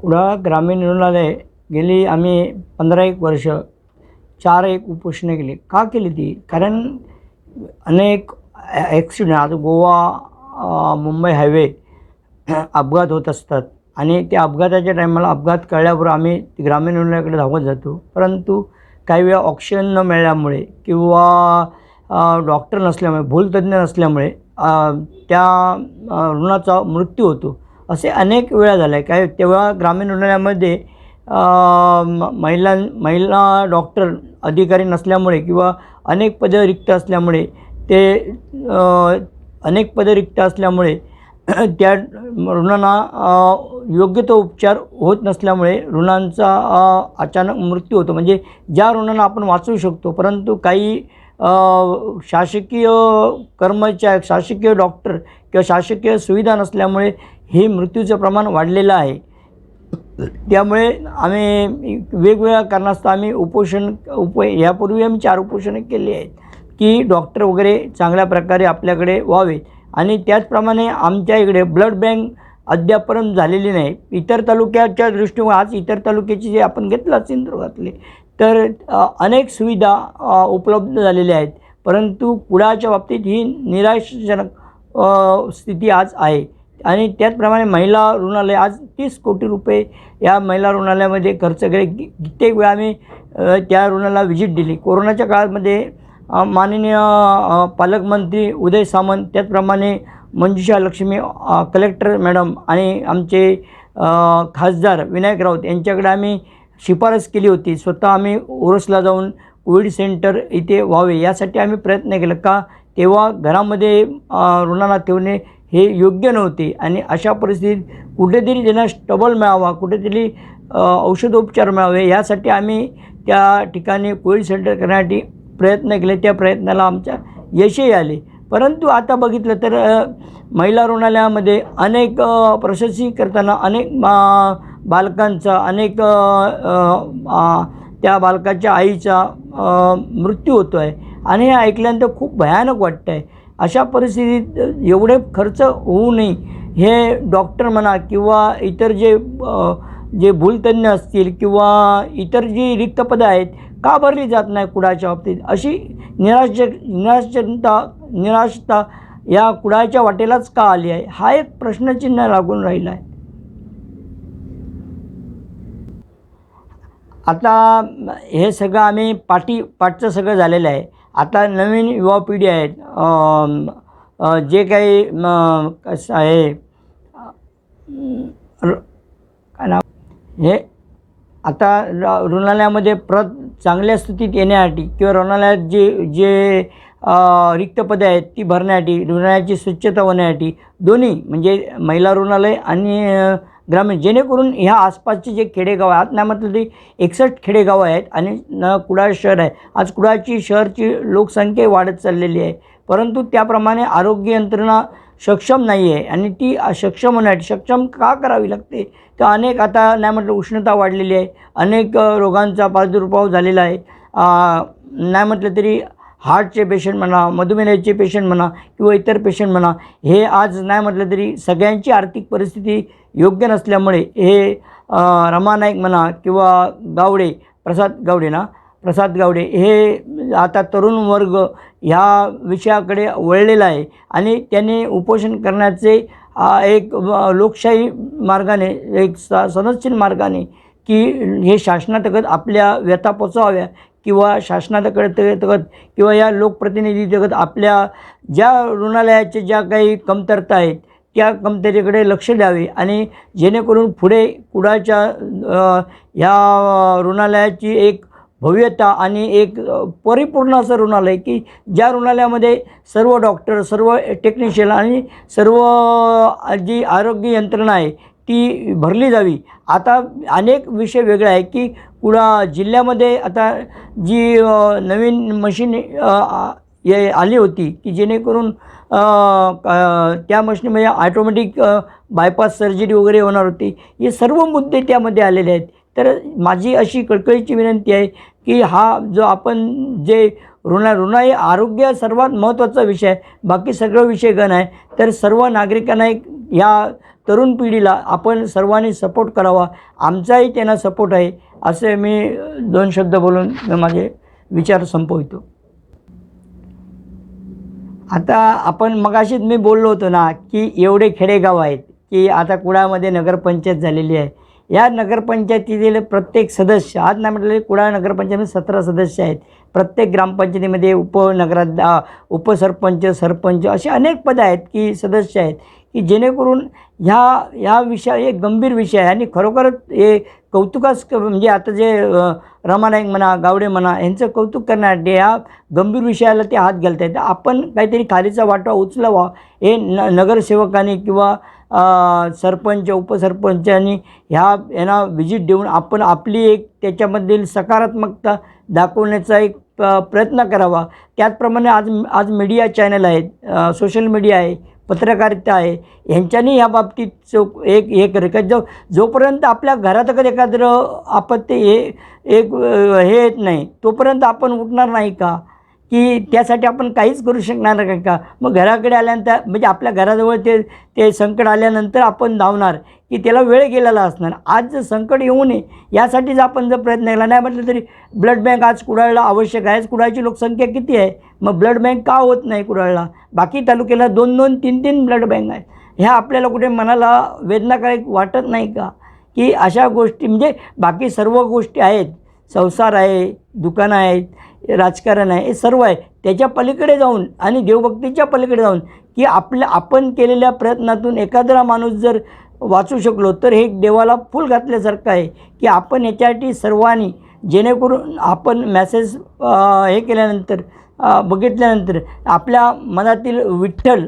कुडाळ ग्रामीण रुग्णालय गेली आम्ही पंधरा एक वर्ष चार एक उपोषणं केली. का केली ती? कारण अनेक ॲक्सिडेंट आता गोवा मुंबई हायवे अपघात होत असतात. आणि त्या अपघाताच्या टायमाला अपघात कळल्यावर आम्ही ग्रामीण रुग्णालयाकडे धावत जातो. परंतु काही वेळा ऑक्सिजन न मिळाल्यामुळे किंवा डॉक्टर नसल्यामुळे भूलतज्ञ नसल्यामुळे त्या रुग्णाचा मृत्यू होतो. असे अनेक वेळा झाले काय तेव्हा ग्रामीण रुग्णालयामध्ये महिला म- महिलां महिला डॉक्टर अधिकारी नसल्यामुळे किंवा अनेक पदं रिक्त असल्यामुळे ते अनेक पदं रिक्त असल्यामुळे त्या रुग्णांना योग्य तो उपचार होत नसल्यामुळे रुग्णांचा अचानक मृत्यू होतो. म्हणजे ज्या रुग्णांना आपण वाचवू शकतो परंतु काही शासकीय कर्मचारी शासकीय डॉक्टर किंवा शासकीय सुविधा नसल्यामुळे हे मृत्यूचं प्रमाण वाढलेलं आहे. त्यामुळे आम्ही वेगवेगळ्या कारणास्तव आम्ही उपोषण उप यापूर्वी आम्ही चार उपोषणं केली आहेत की डॉक्टर वगैरे चांगल्या प्रकारे आपल्याकडे व्हावे आणि त्याचप्रमाणे आमच्या इकडे ब्लड बँक अद्यापर्यंत झालेली नाही. इतर तालुक्याच्या दृष्टीने आज इतर तालुक्याची जे आपण घेतलं सिंधुदुर्गातले तर अनेक सुविधा उपलब्ध झालेल्या आहेत. परंतु कुडाच्या बाबतीत ही निराशाजनक स्थिती आज आहे. आणि त्याचप्रमाणे महिला रुग्णालय आज तीस कोटी रुपये या महिला रुग्णालयामध्ये खर्च केले. कित्येक वेळा आम्ही त्या रुग्णाला व्हिजिट दिली. कोरोनाच्या काळामध्ये माननीय पालकमंत्री उदय सामंत त्याचप्रमाणे मंजुषा लक्ष्मी कलेक्टर मॅडम आणि आमचे खासदार विनायक राऊत यांच्याकडे आम्ही शिफारस केली होती. स्वतः आम्ही ओरसला जाऊन कोविड सेंटर इथे व्हावे यासाठी आम्ही प्रयत्न केला का तेव्हा घरामध्ये रुग्णाला ठेवणे हे योग्य नव्हते आणि अशा परिस्थितीत कुठेतरी त्यांना स्टबल मिळावा कुठेतरी औषधोपचार मिळावे यासाठी आम्ही त्या ठिकाणी कोविड सेंटर करण्यासाठी प्रयत्न केले. त्या प्रयत्नाला आमच्या यशही आले. परंतु आता बघितलं तर महिला रुग्णालयामध्ये अनेक प्रशस्ती करताना अनेक बालकांचा अनेक त्या बालकाच्या आईचा मृत्यू होतो आहे आणि हे ऐकल्यानंतर खूप भयानक वाटतं आहे अशा परिस्थितीत एवढे खर्च होऊ नये हे डॉक्टर म्हणा किंवा इतर जे जे भूलतज्ञ असतील किंवा इतर जी रिक्त पदं आहेत का भरली जात नाही कुडाच्या बाबतीत? अशी निराश निराशजनता निराशता या कुडाच्या वाटेलाच का आली आहे? हा एक प्रश्नचिन्ह लागून राहिला आहे. आता हे सगळं आम्ही पाठी पाठचं सगळं झालेलं आहे. आता नवीन युवा पिढी आहेत. जे काही म, कसं आहे हे आता र रुग्णालयामध्ये प्रत चांगल्या स्थितीत येण्यासाठी किंवा रुग्णालयात जे जे रिक्त पदे आहेत ती भरण्यासाठी रुग्णालयाची स्वच्छता होण्यासाठी दोन्ही म्हणजे महिला रुग्णालय आणि ग्रामीण जेणेकरून ह्या आसपासचे जे खेडेगाव आहेत ना नाही म्हटलं तरी एकसष्ट खेडेगाव आहेत आणि न कुडाळ शहर आहे. आज कुडाळची शहरची लोकसंख्या वाढत चाललेली आहे. परंतु त्याप्रमाणे आरोग्य यंत्रणा सक्षम नाही आहे आणि ती सक्षम होण्यासाठी सक्षम का करावी लागते? तर अनेक आता नाही म्हटलं उष्णता वाढलेली आहे अनेक रोगांचा प्रादुर्भाव झालेला आहे. नाही म्हटलं तरी हार्टचे पेशंट म्हणा मधुमेहाचे पेशंट म्हणा किंवा इतर पेशंट म्हणा हे आज नाही म्हटलं तरी सगळ्यांची आर्थिक परिस्थिती योग्य नसल्यामुळे हे अ, रमा नाईक म्हणा किंवा गावडे प्रसाद गावडे ना प्रसाद गावडे हे आता तरुण वर्ग ह्या विषयाकडे वळलेला आहे आणि त्याने उपोषण करण्याचे एक लोकशाही मार्गाने एक स सनदशील मार्गाने की हे शासनातगत आपल्या व्यथा पोचवाव्या किंवा शासनाकडे तगत किंवा या लोकप्रतिनिधीतगत आपल्या ज्या रुग्णालयाच्या ज्या काही कमतरता आहेत त्या कमतरेकडे लक्ष द्यावे आणि जेणेकरून पुढे कुडाच्या ह्या रुग्णालयाची एक भव्यता आणि एक परिपूर्ण असं रुग्णालय की ज्या रुग्णालयामध्ये सर्व डॉक्टर सर्व टेक्निशियन आणि सर्व जी आरोग्य यंत्रणा आहे ती भरली जावी. आता अनेक विषय वेगळे आहे की कुणा जिल्ह्यामध्ये आता जी नवीन मशीन ये आली होती की जेणेकरून क- त्या मशीनमध्ये ऑटोमॅटिक बायपास सर्जरी वगैरे होणार होती. हे सर्व मुद्दे त्यामध्ये आलेले आहेत. तर माझी अशी कळकळीची विनंती आहे की हा जो आपण जे ऋण ऋण हे आरोग्य सर्वात महत्त्वाचा विषय आहे. बाकी सगळं विषय गण आहे. तर सर्व नागरिकांना एक ह्या तरुण पिढीला आपण सर्वांनी सपोर्ट करावा. आमचाही त्यांना सपोर्ट आहे. असे मी दोन शब्द बोलून मी माझे विचार संपवितो. आता आपण मगाशीच मी बोललो होतो ना की एवढे खेडेगाव आहेत की आता कुडामध्ये नगरपंचायत झालेली आहे. या नगरपंचायतीतील प्रत्येक सदस्य आज नाही म्हटलं कुडाळ नगरपंचायतीमध्ये सतरा सदस्य आहेत. प्रत्येक ग्रामपंचायतीमध्ये उपनगरा उपसरपंच सरपंच असे अनेक पदं आहेत की सदस्य आहेत की जेणेकरून ह्या ह्या विषय एक गंभीर विषय आहे आणि खरोखरच हे कौतुकास म्हणजे आता जे रमानाईक म्हणा गावडे म्हणा यांचं कौतुक करण्यासाठी ह्या गंभीर विषयाला ते हात घालत आहेत आपण काहीतरी खालीचा वाटा उचलावा हे न नगरसेवकांनी किंवा सरपंच सरपंच उपसरपंचांनी ह्या यांना व्हिजिट देऊन आपण आपली एक त्याच्यामधील सकारात्मकता दाखवण्याचा एक प- प्रयत्न करावा. त्याचप्रमाणे आज आज मीडिया चॅनल आहेत सोशल मीडिया आहे पत्रकारिता आहे ह्यांच्यानी या बाबतीत चौक एक हे कर जो जोपर्यंत आपल्या घरात एखादं आपत्ती हे एक हे येत नाही तोपर्यंत आपण उठणार नाही का? की त्यासाठी आपण काहीच करू शकणार नाही का? मग घराकडे आल्यानंतर म्हणजे आपल्या घराजवळ ते ते संकट आल्यानंतर आपण धावणार की त्याला वेळ गेलेला असणार. आज जर संकट येऊ नये यासाठीच आपण जर प्रयत्न केला नाही म्हटलं तरी ब्लड बँक आज कुडाळला आवश्यक आहे. कुडाळची लोकसंख्या किती आहे? मग ब्लड बँक का होत नाही कुडाळला? बाकी तालुक्याला दोन दोन तीन तीन ब्लड बँक आहेत. ह्या आपल्याला कुठे मनाला वेदनाकारक वाटत नाही का? की अशा गोष्टी म्हणजे बाकी सर्व गोष्टी आहेत. संसार आहे दुकानं आहेत राजकारण आहे हे सर्व आहे. त्याच्या पलीकडे जाऊन आणि देवभक्तीच्या पलीकडे जाऊन की आपल्या आपण केलेल्या प्रयत्नातून एखादा माणूस जर वाचू शकलो तर हे देवाला फूल घातल्यासारखं आहे की आपण याच्यासाठी सर्वांनी जेणेकरून आपण मॅसेज हे केल्यानंतर बघितल्यानंतर आपल्या मनातील विठ्ठल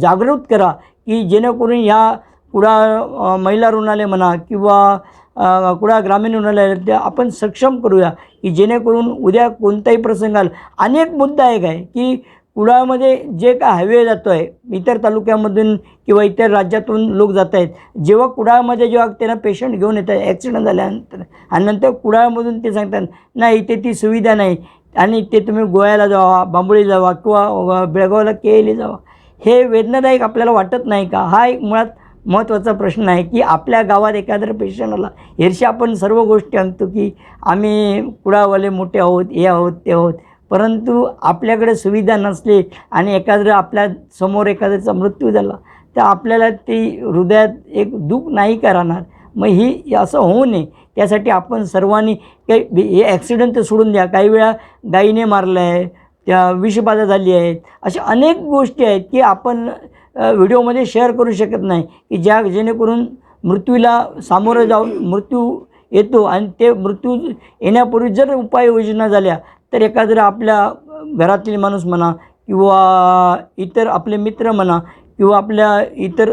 जागृत करा की जेणेकरून ह्या पुढा महिला रुग्णालय म्हणा किंवा कुणा कुडाळ ग्रामीण रुग्णालयाला ते आपण सक्षम करूया की जेणेकरून उद्या कोणताही प्रसंग आला. अनेक मुद्दा एक आहे की कुडाळमध्ये जे काय हायवे जातो आहे इतर तालुक्यामधून किंवा इतर राज्यातून लोक जात आहेत जेव्हा कुडाळमध्ये जेव्हा त्यांना पेशंट घेऊन येतात ॲक्सिडेंट झाल्यानंतर आणि नंतर कुडाळमधून ते सांगतात नाही इथे ती सुविधा नाही. आणि ते तुम्ही गोव्याला जावा बांबोळी जावा किंवा बेळगावला केली जावा. हे वेदनादायक आपल्याला वाटत नाही का? हा एक मुळात महत्त्वाचा प्रश्न आहे की आपल्या गावात एखाद्या पेशंट आला हेरशी आपण सर्व गोष्टी आणतो की आम्ही कुडावाले मोठे आहोत हे आहोत ते आहोत. परंतु आपल्याकडे सुविधा नसली आणि एखादं आपल्यासमोर एखाद्याचा मृत्यू झाला तर आपल्याला ती हृदयात एक दुःख नाही करणार मग ही असं होऊ नये. त्यासाठी आपण सर्वांनी काही हे ॲक्सिडेंट तर सोडून द्या. काही वेळा गाईने मारलं आहे त्या विषबाधा झाली आहेत अशा अनेक गोष्टी आहेत की आपण व्हिडिओमध्ये शेअर करू शकत नाही की ज्या जेणेकरून मृत्यूला सामोरं जाऊन मृत्यू येतो आणि ते मृत्यू येण्यापूर्वी जर उपाययोजना झाल्या तर एखादं आपल्या घरातील माणूस म्हणा किंवा इतर आपले मित्र म्हणा किंवा आपल्या इतर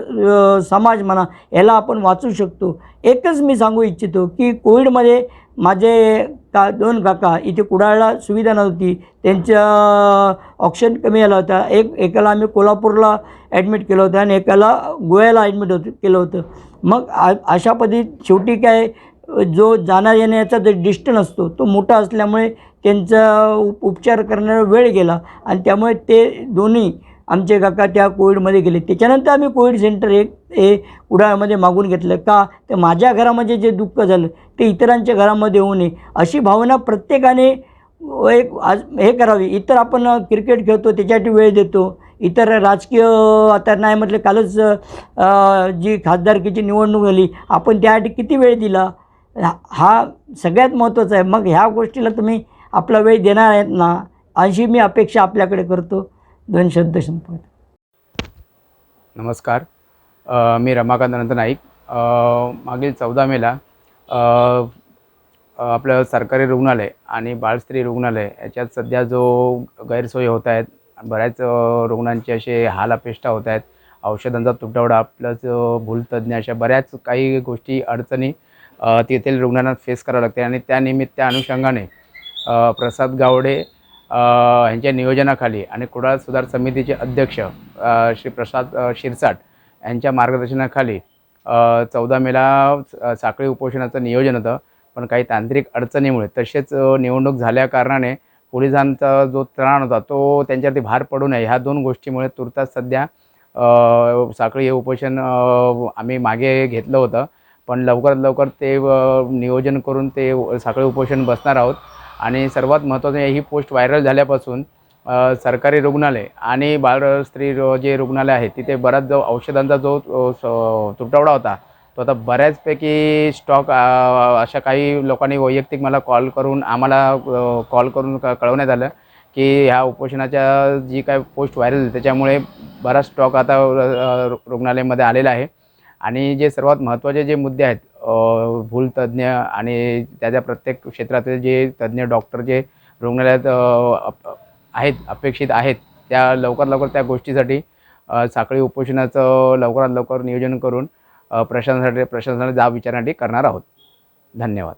समाज म्हणा याला आपण वाचू शकतो. एकच मी सांगू इच्छितो की कोविडमध्ये माझे का दोन काका इथे कुडाळला सुविधा नव्हती. त्यांच्या ऑक्सिजन कमी आला होता. एक एकाला आम्ही कोल्हापूरला ॲडमिट केलं होतं आणि एकाला गोव्याला ॲडमिट होतं केलं होतं. मग आ अशा पद्धतीत शेवटी काय जो जाण्या येण्याचा जो डिस्टन्स असतो तो मोठा असल्यामुळे त्यांचा उप उपचार करण्याला वेळ गेला. आणि त्यामुळे ते दोन्ही आमचे काका त्या कोविडमध्ये गेले. त्याच्यानंतर आम्ही कोविड सेंटर एक हे कुडाळमध्ये मागून घेतलं. का? तर माझ्या घरामध्ये जे दुःख झालं ते इतरांच्या घरामध्ये होऊ नये. अशी भावना प्रत्येकाने एक आज हे करावी. इतर आपण क्रिकेट खेळतो त्याच्यासाठी वेळ देतो. इतर राजकीय आता नाही म्हटलं कालच जी खासदारकीची निवडणूक झाली आपण त्यासाठी किती वेळ दिला? हा सगळ्यात महत्त्वाचा आहे. मग ह्या गोष्टीला तुम्ही आपला वेळ देणार आहेत ना? अशी मी अपेक्षा आपल्याकडे करतो. दोन शब्द संपवत नमस्कार. मी रमाकांत अनंत नाईक मागील चौदा मेला आपलं सरकारी रुग्णालय आणि बाळस्त्री रुग्णालय याच्यात सध्या जो गैरसोयी होत आहेत बऱ्याच रुग्णांचे असे हाल अपेष्टा होत आहेत औषधांचा तुटवडा प्लस भूलतज्ञ अशा बऱ्याच काही गोष्टी अडचणी तेथील रुग्णांना फेस करावं लागते. आणि त्यानिमित्त त्या अनुषंगाने प्रसाद गावडे ह्यांच्या नियोजनाखाली आणि कुडाळ सुधार समितीचे अध्यक्ष श्री प्रसाद शिरसाट यांच्या मार्गदर्शनाखाली चौदा मेला स- साखळी उपोषणाचं नियोजन होतं. पण काही तांत्रिक अडचणीमुळे तसेच निवडणूक झाल्या कारणाने पोलिसांचा जो त्राण होता तो त्यांच्यावरती भार पडू नये. ह्या दोन गोष्टीमुळे तुर्तास सध्या साखळी हे उपोषण आम्ही मागे घेतलं होतं. पण लवकरात लवकर ते नियोजन करून ते साखळी उपोषण बसणार आहोत. आणि सर्वात महत्त्वाचं ही पोस्ट व्हायरल झाल्यापासून सरकारी रुग्णालय आणि बाल स्त्री जे रुग्णालय आहे तिथे बराच जो औषधांचा जो स- तुटवडा होता तो आता बऱ्याचपैकी स्टॉक अशा काही लोकांनी वैयक्तिक मला कॉल करून आम्हाला कॉल करून क कळवण्यात आलं की ह्या उपोषणाच्या जी काय पोस्ट व्हायरल त्याच्यामुळे बराच स्टॉक आता रुग्णालयामध्ये आलेला आहे. आणि जे सर्वात महत्त्वाचे जे मुद्दे आहेत अ, भूलतज्ञ आणि त्या त्या प्रत्येक क्षेत्रातील जे तज्ज्ञ डॉक्टर जे रुग्णालयात अप- आहेत अपेक्षित आहेत त्या लवकर लवकर त्या गोष्टीसाठी साखळी उपोषणाचं लवकरात लवकर नियोजन करून प्रशासनासाठी प्रशासनाला जाब विचारण्यासाठी करणार आहोत. धन्यवाद.